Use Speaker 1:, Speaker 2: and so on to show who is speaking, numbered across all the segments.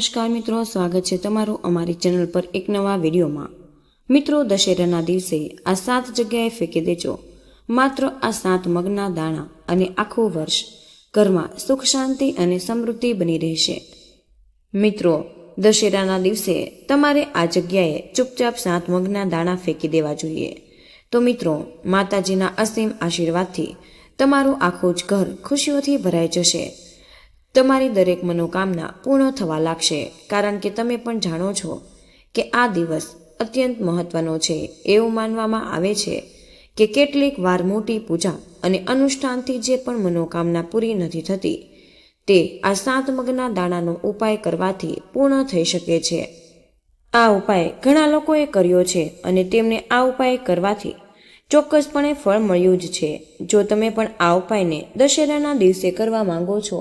Speaker 1: નમસ્કાર મિત્રો, સ્વાગત છે તમારું અમારી ચેનલ પર એક નવા વિડીયોમાં. મિત્રો, દશેરાના દિવસે આ સાત જગ્યાએ ફેંકી દેજો. માત્ર આ સાત મગના દાણા અને આખું વર્ષ ઘરમાં સુખ, શાંતિ અને સમૃદ્ધિ બની રહેશે. મિત્રો, દશેરાના દિવસે તમારે આ જગ્યાએ ચૂપચાપ સાત મગના દાણા ફેંકી દેવા જોઈએ. તો મિત્રો, માતાજીના અસીમ આશીર્વાદથી તમારું આખું જ ઘર ખુશીઓથી ભરાઈ જશે. તમારી દરેક મનોકામના પૂર્ણ થવા લાગશે, કારણ કે તમે પણ જાણો છો કે આ દિવસ અત્યંત મહત્વનો છે એવું માનવામાં આવે છે કે કેટલીક વાર મોટી પૂજા અને અનુષ્ઠાનથી જે પણ મનોકામના પૂરી નથી થતી, તે આ સાત મગના દાણાનો ઉપાય કરવાથી પૂર્ણ થઈ શકે છે. આ ઉપાય ઘણા લોકોએ કર્યો છે અને તેમને આ ઉપાય કરવાથી ચોક્કસપણે ફળ મળ્યું જ છે. જો તમે પણ આ ઉપાયને દશેરાના દિવસે કરવા માંગો છો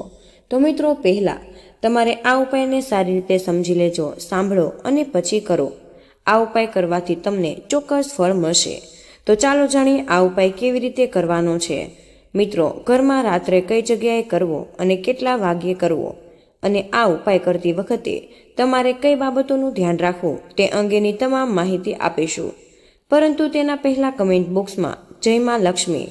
Speaker 1: તો મિત્રો પહેલાં તમારે આ ઉપાયને સારી રીતે સમજી લેજો, સાંભળો અને પછી કરો. આ ઉપાય કરવાથી તમને ચોક્કસ ફળ મળશે. તો ચાલો જાણીએ આ ઉપાય કેવી રીતે કરવાનો છે. મિત્રો, ઘરમાં રાત્રે કઈ જગ્યાએ કરવો અને કેટલા વાગ્યે કરવો? અને આ ઉપાય કરતી વખતે તમારે કઈ બાબતોનું ધ્યાન રાખવું તે અંગેની તમામ માહિતી આપીશું. પરંતુ તેના પહેલાં કમેન્ટ બોક્સમાં જય માં લક્ષ્મી,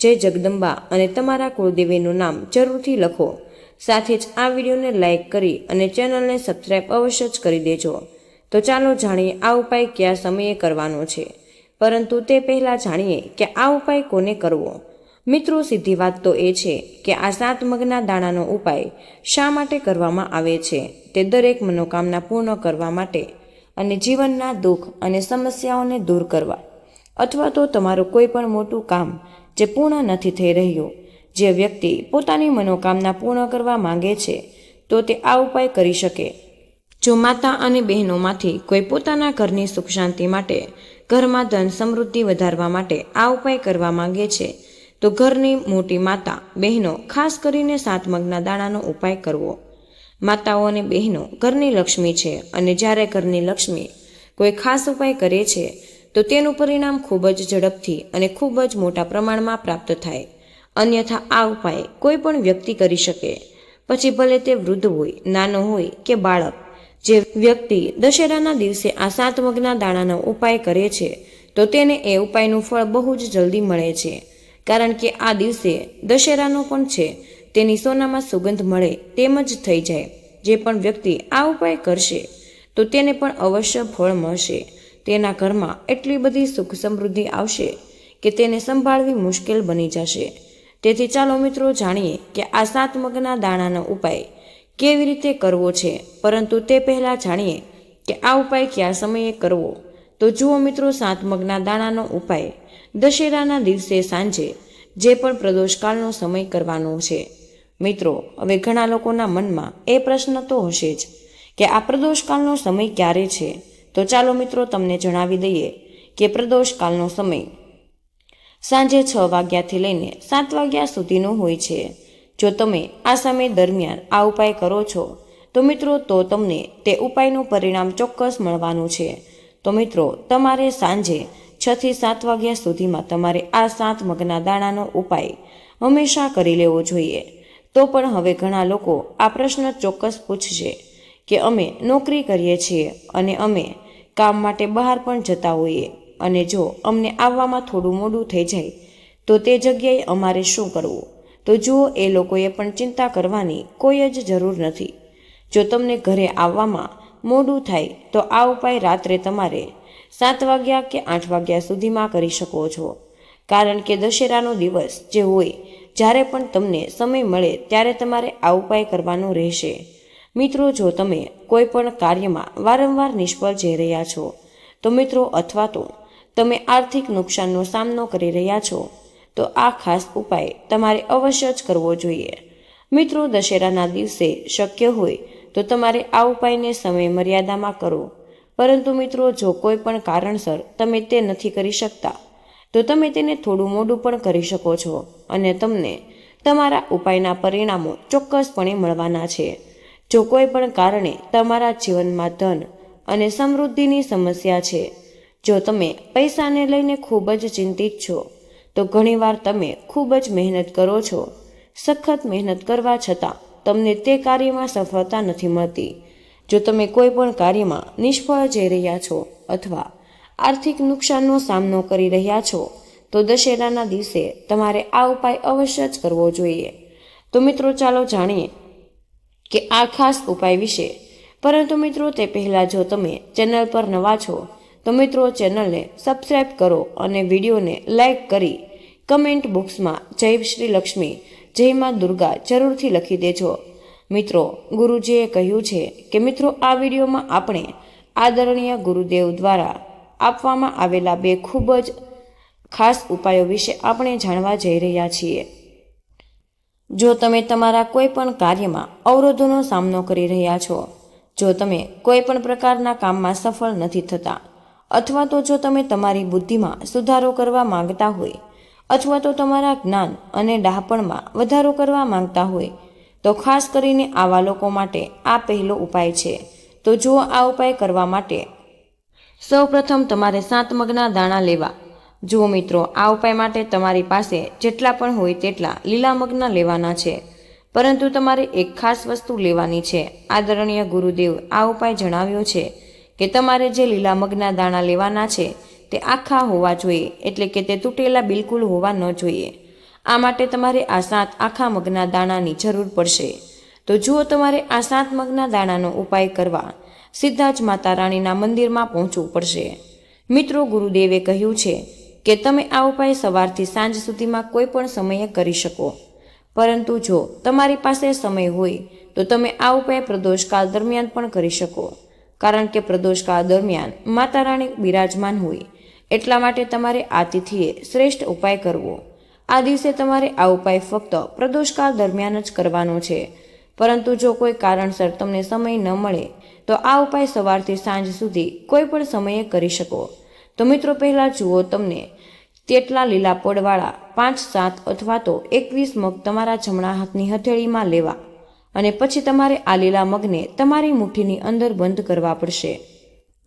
Speaker 1: જય જગદંબા અને તમારા કુળદેવીનું નામ જરૂરથી લખો. સાથે જ આ વિડીયોને લાઇક કરી અને ચેનલને સબસ્ક્રાઈબ અવશ્ય જ કરી દેજો. તો ચાલો જાણીએ આ ઉપાય કયા સમયે કરવાનો છે. પરંતુ તે પહેલાં જાણીએ કે આ ઉપાય કોને કરવો. મિત્રો, સીધી વાત તો એ છે કે આ સાત મગના દાણાનો ઉપાય શા માટે કરવામાં આવે છે તે દરેક મનોકામના પૂર્ણ કરવા માટે અને જીવનના દુઃખ અને સમસ્યાઓને દૂર કરવા. અથવા તો તમારું કોઈ પણ મોટું કામ જે પૂર્ણ નથી થઈ રહ્યું જે વ્યક્તિ પોતાની મનોકામના પૂર્ણ કરવા માંગે છે, તો તે આ ઉપાય કરી શકે. જો માતા અને બહેનોમાંથી કોઈ પોતાના ઘરની સુખ શાંતિ માટે, ઘરમાં ધન સમૃદ્ધિ વધારવા માટે આ ઉપાય કરવા માંગે છે, તો ઘરની મોટી માતા, બહેનો, ખાસ કરીને સાત મગના દાણાનો ઉપાય કરવો. માતાઓ અને બહેનો ઘરની લક્ષ્મી છે અને જ્યારે ઘરની લક્ષ્મી કોઈ ખાસ ઉપાય કરે છે, તો તેનું પરિણામ ખૂબ જ ઝડપથી અને ખૂબ જ મોટા પ્રમાણમાં પ્રાપ્ત થાય. અન્યથા આ ઉપાય કોઈ પણ વ્યક્તિ કરી શકે. પછી ભલે તે વૃદ્ધ હોય, નાનો હોય કે બાળક, જે વ્યક્તિ દશેરાના દિવસે આ સાત મગના દાણાનો ઉપાય કરે છે, તો તેને એ ઉપાયનું ફળ બહુ જ જલ્દી મળે છે. કારણ કે આ દિવસે દશેરાનો પણ છે, તેની સોનામાં સુગંધ મળે તેમ જ થઈ જાય. જે પણ વ્યક્તિ આ ઉપાય કરશે, તો તેને પણ અવશ્ય ફળ મળશે. તેના ઘરમાં એટલી બધી સુખ સમૃદ્ધિ આવશે કે તેને સંભાળવી મુશ્કેલ બની જશે. તેથી ચાલો મિત્રો જાણીએ કે આ સાત મગના દાણાનો ઉપાય કેવી રીતે કરવો છે. પરંતુ તે પહેલાં જાણીએ કે આ ઉપાય કયા સમયે કરવો. તો જુઓ મિત્રો સાત મગના દાણાનો ઉપાય. દશેરાના દિવસે સાંજે જે પણ પ્રદોષકાળનો સમય કરવાનો છે. મિત્રો, હવે ઘણા લોકોના મનમાં એ પ્રશ્ન તો હશે જ કે આ પ્રદોષકાળનો સમય ક્યારે છે. તો ચાલો મિત્રો તમને જણાવી દઈએ કે પ્રદોષકાળનો સમય સાંજે છ વાગ્યાથી લઈને સાત વાગ્યા સુધીનો હોય છે. જો તમે આ સમય દરમિયાન આ ઉપાય કરો છો, તો મિત્રો તો તમને તે ઉપાયનું પરિણામ ચોક્કસ મળવાનું છે. તો મિત્રો, તમારે સાંજે છથી સાત વાગ્યા સુધીમાં તમારે આ સાત મગના દાણાનો ઉપાય હંમેશા કરી લેવો જોઈએ. તો પણ હવે ઘણા લોકો આ પ્રશ્ન ચોક્કસ પૂછશે કે અમે નોકરી કરીએ છીએ અને અમે કામ માટે બહાર પણ જતા હોઈએ. અને જો અમને આવવામાં થોડું મોડું થઈ જાય, તો તે જગ્યાએ અમારે શું કરવું? તો જુઓ, એ લોકોએ પણ ચિંતા કરવાની કોઈ જ જરૂર નથી. જો તમને ઘરે આવવામાં મોડું થાય, તો આ ઉપાય રાત્રે તમારે સાત વાગ્યા કે આઠ વાગ્યા સુધીમાં કરી શકો છો. કારણ કે દશેરાનો દિવસ જે હોય, જ્યારે પણ તમને સમય મળે, ત્યારે તમારે આ ઉપાય કરવાનો રહેશે. મિત્રો, જો તમે કોઈ પણ કાર્યમાં વારંવાર નિષ્ફળ જઈ રહ્યા છો, તો મિત્રો, અથવા તો તમે આર્થિક નુકસાનનો સામનો કરી રહ્યા છો, તો આ ખાસ ઉપાય તમારે અવશ્ય જ કરવો જોઈએ. મિત્રો, દશેરાના દિવસે શક્ય હોય તો તમારે આ ઉપાયને સમય મર્યાદામાં કરો. પરંતુ મિત્રો, જો કોઈ પણ કારણસર તમે તે નથી કરી શકતા, તો તમે તેને થોડું મોડું પણ કરી શકો છો અને તમને તમારા ઉપાયના પરિણામો ચોક્કસપણે મળવાના છે. જો કોઈ પણ કારણે તમારા જીવનમાં ધન અને સમૃદ્ધિની સમસ્યા છે જો તમે પૈસાને લઈને ખૂબ જ ચિંતિત છો, તો ઘણીવાર તમે ખૂબ જ મહેનત કરો છો. સખત મહેનત કરવા છતાં તમને તે કાર્યમાં સફળતા નથી મળતી. જો તમે કોઈ પણ કાર્યમાં નિષ્ફળ જઈ રહ્યા છો અથવા આર્થિક નુકસાનનો સામનો કરી રહ્યા છો, તો દશેરાના દિવસે તમારે આ ઉપાય અવશ્ય જ કરવો જોઈએ. તો મિત્રો, ચાલો જાણીએ કે આ ખાસ ઉપાય વિશે. પરંતુ મિત્રો, તે પહેલાં જો તમે ચેનલ પર નવા છો તો મિત્રો ચેનલને સબસ્ક્રાઈબ કરો અને વિડીયોને લાઈક કરી કમેન્ટ બોક્સમાં જય શ્રી લક્ષ્મી, જય માં દુર્ગા જરૂરથી લખી દેજો. મિત્રો, ગુરુજીએ કહ્યું છે કે મિત્રો, આ વિડીયોમાં આપણે આદરણીય ગુરુદેવ દ્વારા આપવામાં આવેલા બે ખૂબ જ ખાસ ઉપાયો વિશે આપણે જાણવા જઈ રહ્યા છીએ. જો તમે તમારા કોઈ પણ કાર્યમાં અવરોધોનો સામનો કરી રહ્યા છો, જો તમે કોઈ પણ પ્રકારના કામમાં સફળ નથી થતા અથવા તો જો તમે તમારી બુદ્ધિમાં સુધારો કરવા માંગતા હોય, અથવા તો તમારા જ્ઞાન અને ડહાપણમાં વધારો કરવા માંગતા હોય, તો ખાસ કરીને આવા લોકો માટે આ પહેલો ઉપાય છે. તો જો આ ઉપાય કરવા માટે સૌ પ્રથમ તમારે સાત મગના દાણા લેવા. જુઓ મિત્રો, આ ઉપાય માટે તમારી પાસે જેટલા પણ હોય તેટલા લીલા મગના લેવાના છે. પરંતુ તમારે એક ખાસ વસ્તુ લેવાની છે. આદરણીય ગુરુદેવ આ ઉપાય જણાવ્યો છે. કે તમારે જે લીલા મગના દાણા લેવાના છે તે આખા હોવા જોઈએ, એટલે કે તે તૂટેલા બિલકુલ હોવા ન જોઈએ. આ માટે તમારે આ સાત આખા મગના દાણાની જરૂર પડશે. તો જુઓ તમારે આ સાત મગના દાણાનો ઉપાય કરવા સીધા જ માતા રાણીના મંદિરમાં પહોંચવું પડશે. મિત્રો, ગુરુદેવે કહ્યું છે કે તમે આ ઉપાય સવારથી સાંજ સુધીમાં કોઈ પણ સમયે કરી શકો. પરંતુ જો તમારી પાસે સમય હોય, તો તમે આ ઉપાય પ્રદોષકાળ દરમિયાન પણ કરી શકો. કારણ કે પ્રદોષકાળ દરમિયાન માતા રાણી બિરાજમાન હોય. એટલા માટે તમારે આ શ્રેષ્ઠ ઉપાય કરવો. આ દિવસે તમારે આ ઉપાય ફક્ત પ્રદોષકાળ દરમિયાન જ કરવાનો છે. પરંતુ જો કોઈ કારણસર તમને સમય ન મળે, તો આ ઉપાય સવારથી સાંજ સુધી કોઈ પણ સમયે કરી શકો. તો મિત્રો પહેલાં જુઓ તમને તેટલા લીલા પડવાળા પાંચ, સાત અથવા તો એકવીસ મગ તમારા જમણા હાથની હથેળીમાં લેવા. અને પછી તમારે આ લીલા મગને તમારી મુઠ્ઠીની અંદર બંધ કરવા પડશે.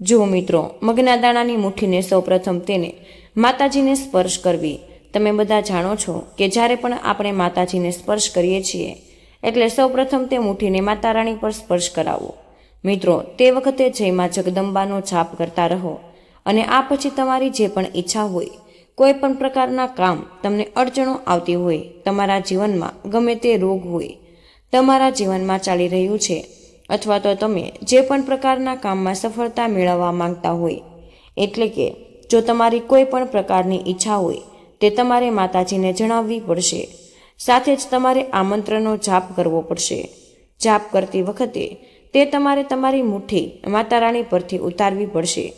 Speaker 1: જુઓ મિત્રો, મગના દાણાની મુઠ્ઠીને સૌપ્રથમ તેને માતાજીને સ્પર્શ કરવી. તમે બધા જાણો છો કે જ્યારે પણ આપણે માતાજીને સ્પર્શ કરીએ છીએ, એટલે સૌપ્રથમ તે મુઠ્ઠીને માતા રાણી પર સ્પર્શ કરાવો. મિત્રો, તે વખતે જયમાં જગદંબાનો જાપ કરતા રહો અને આ પછી તમારી જે પણ ઈચ્છા હોય, કોઈ પણ પ્રકારના કામ તમને અડચણો આવતી હોય, તમારા જીવનમાં ગમે તે રોગ હોય તમારા જીવનમાં ચાલી રહ્યું છે, અથવા તો તમે જે પણ પ્રકારના કામમાં સફળતા મેળવવા માંગતા હોય, એટલે કે જો તમારી કોઈ પણ પ્રકારની ઈચ્છા હોય, તે તમારે માતાજીને જણાવવી પડશે. સાથે જ તમારે આમંત્રણનો જાપ કરવો પડશે. જાપ કરતી વખતે તે તમારે તમારી મુઠ્ઠી માતા રાણી પરથી ઉતારવી પડશે.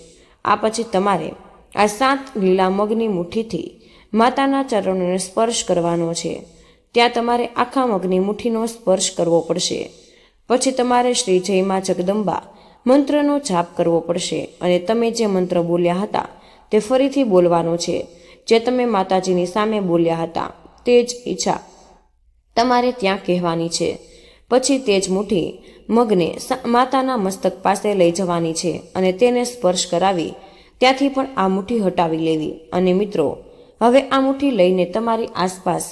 Speaker 1: આ પછી તમારે આ સાત લીલા મગની મુઠ્ઠીથી માતાના ચરણોને સ્પર્શ કરવાનો છે. ત્યાં તમારે આખા મગની મુઠ્ઠીનો સ્પર્શ કરવો પડશે. પછી તમારે શ્રી જયમાં જગદંબા મંત્રનો જાપ કરવો પડશે અને તમે જે મંત્ર બોલ્યા હતા તે ફરીથી બોલવાનો છે. જે તમે માતાજીની સામે બોલ્યા હતા તે જ ઈચ્છા તમારે ત્યાં કહેવાની છે. પછી તે જ મુઠ્ઠી મગને માતાના મસ્તક પાસે લઈ જવાની છે અને તેને સ્પર્શ કરાવી ત્યાંથી પણ આ મુઠ્ઠી હટાવી લેવી. અને મિત્રો, હવે આ મુઠ્ઠી લઈને તમારી આસપાસ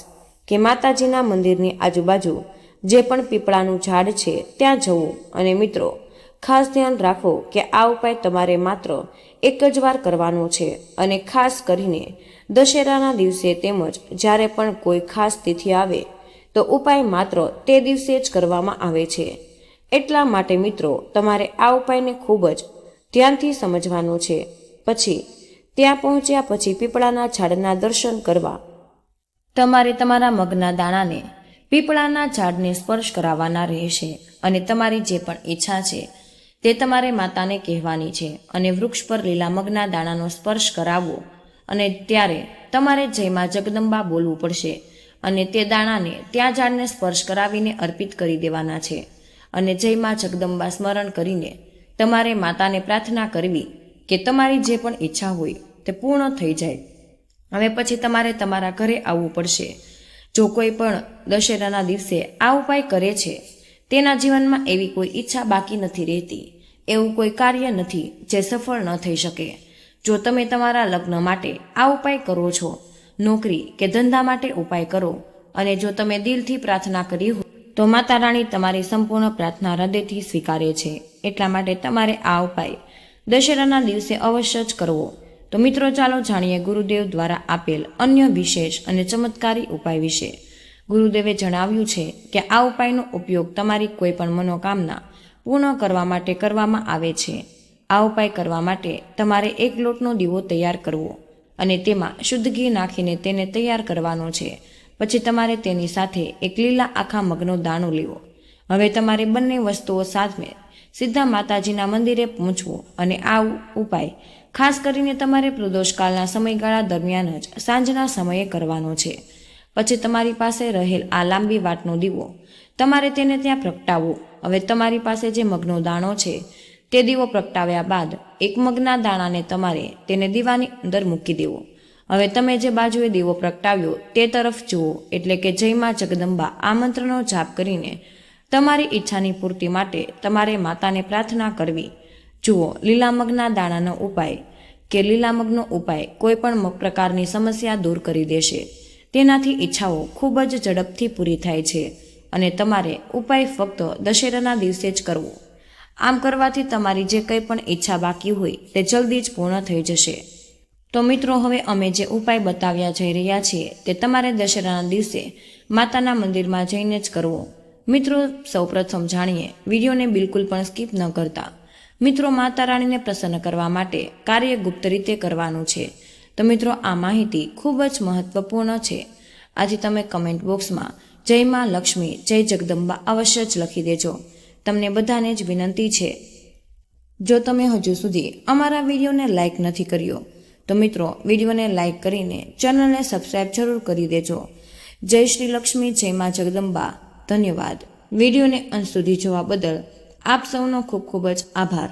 Speaker 1: કે માતાજીના મંદિરની આજુબાજુ જે પણ પીપળાનું ઝાડ છે, ત્યાં જવું. અને મિત્રો, ખાસ ધ્યાન રાખો કે આ ઉપાય તમારે માત્ર એક જ વાર કરવાનો છે અને ખાસ કરીને દશેરાના દિવસે તેમજ જ્યારે પણ કોઈ ખાસ તિથિ આવે, તો ઉપાય માત્ર તે દિવસે જ કરવામાં આવે છે. એટલા માટે મિત્રો, તમારે આ ઉપાયને ખૂબ જ ધ્યાનથી સમજવાનો છે. પછી, ત્યાં પહોંચ્યા પછી પીપળાના ઝાડના દર્શન કરવા તમારે તમારા મગના દાણાને, પીપળાના ઝાડને સ્પર્શ કરાવવાના રહેશે અને તમારી જે પણ ઈચ્છા છે, તે તમારે માતાને કહેવાની છે અને વૃક્ષ પર લીલા મગના દાણાનો સ્પર્શ કરાવવો અને ત્યારે તમારે જયમાં જગદંબા બોલવું પડશે અને તે દાણાને ત્યાં ઝાડને સ્પર્શ કરાવીને અર્પિત કરી દેવાના છે અને જયમાં જગદંબા સ્મરણ કરીને તમારે માતાને પ્રાર્થના કરવી કે તમારી જે પણ ઈચ્છા હોય તે પૂર્ણ થઈ જાય. હવે પછી તમારે તમારા ઘરે આવવું પડશે. જો કોઈ પણ દશેરાના દિવસે આ ઉપાય કરે છે, તેના જીવનમાં એવી કોઈ ઈચ્છા બાકી નથી રહેતી. એવું કોઈ કાર્ય નથી જે સફળ ન થઈ શકે. જો તમે તમારા લગ્ન માટે આ ઉપાય કરો છો, નોકરી કે ધંધા માટે ઉપાય કરો, અને જો તમે દિલથી પ્રાર્થના કરી હોય તો માતા રાણી તમારી સંપૂર્ણ પ્રાર્થના હૃદયથી સ્વીકારે છે. એટલા માટે તમારે આ ઉપાય દશેરાના દિવસે અવશ્ય જ કરવો. તો મિત્રો, ચાલો જાણીએ ગુરુદેવ દ્વારા આપેલ અન્ય વિશેષ અને ચમત્કારી ઉપાય વિશે. ગુરુદેવે જણાવ્યું છે કે આ ઉપાયનો ઉપયોગ તમારી કોઈ પણ મનોકામના પૂર્ણ કરવા માટે કરવામાં આવે છે. આ ઉપાય કરવા માટે તમારે એક લોટનો દીવો તૈયાર કરવો અને તેમાં શુદ્ધ ઘી નાખીને તેને તૈયાર કરવાનો છે. પછી તમારે તેની સાથે એક લીલા આખા મગનો દાણો લેવો. હવે તમારે બંને વસ્તુઓ સાથે સીધા માતાજીના મંદિરે પહોંચવું અને આ ઉપાય ખાસ કરીને તમારે પ્રદોષકાળના સમયગાળા દરમિયાન જ સાંજના સમયે કરવાનો છે. પછી તમારી પાસે રહેલ આ લાંબી વાટનો દીવો. તમારે તેને ત્યાં પ્રગટાવવો. હવે તમારી પાસે જે મગનો દાણો છે, તે દીવો પ્રગટાવ્યા બાદ એક મગના દાણાને તમારે તેને દીવાની અંદર મૂકી દેવો. હવે તમે જે બાજુએ દીવો પ્રગટાવ્યો, તે તરફ જુઓ. એટલે કે જય માં જગદંબા આ મંત્રનો જાપ કરીને તમારી ઈચ્છાની પૂર્તિ માટે તમારે માતાને પ્રાર્થના કરવી. જુઓ લીલા મગના દાણાનો ઉપાય. કે લીલા મગનો ઉપાય કોઈ પણ પ્રકારની સમસ્યા દૂર કરી દેશે. તેનાથી ઈચ્છાઓ ખૂબ જ ઝડપથી પૂરી થાય છે અને તમારે ઉપાય ફક્ત દશેરાના દિવસે જ કરવો. આમ કરવાથી તમારી જે કંઈ પણ ઈચ્છા બાકી હોય તે જલ્દી જ પૂર્ણ થઈ જશે. તો મિત્રો, હવે અમે જે ઉપાય બતાવ્યા જઈ રહ્યા છીએ તે તમારે દશેરાના દિવસે માતાના મંદિરમાં જઈને જ કરવો. મિત્રો, સૌપ્રથમ જાણીએ, વિડીયોને બિલકુલ પણ સ્કીપ ન કરતા. મિત્રો માતા રાણીને પ્રસન્ન કરવા માટે કાર્ય ગુપ્ત રીતે કરવાનું છે. તો મિત્રો, આ માહિતી ખૂબ જ મહત્વપૂર્ણ છે. આથી તમે કમેન્ટ બોક્સમાં જય માં લક્ષ્મી, જય જગદંબા અવશ્ય જ લખી દેજો. તમને બધાને જ વિનંતી છે. જો તમે હજુ સુધી અમારા વિડીયોને લાઇક નથી કર્યો, તો મિત્રો, વિડીયોને લાઇક કરીને ચેનલને સબસ્ક્રાઇબ જરૂર કરી દેજો. જય શ્રી લક્ષ્મી, જય માં જગદંબા. ધન્યવાદ. વિડીયોને અંત સુધી જોવા બદલ આપ સૌનો ખૂબ ખૂબ જ આભાર.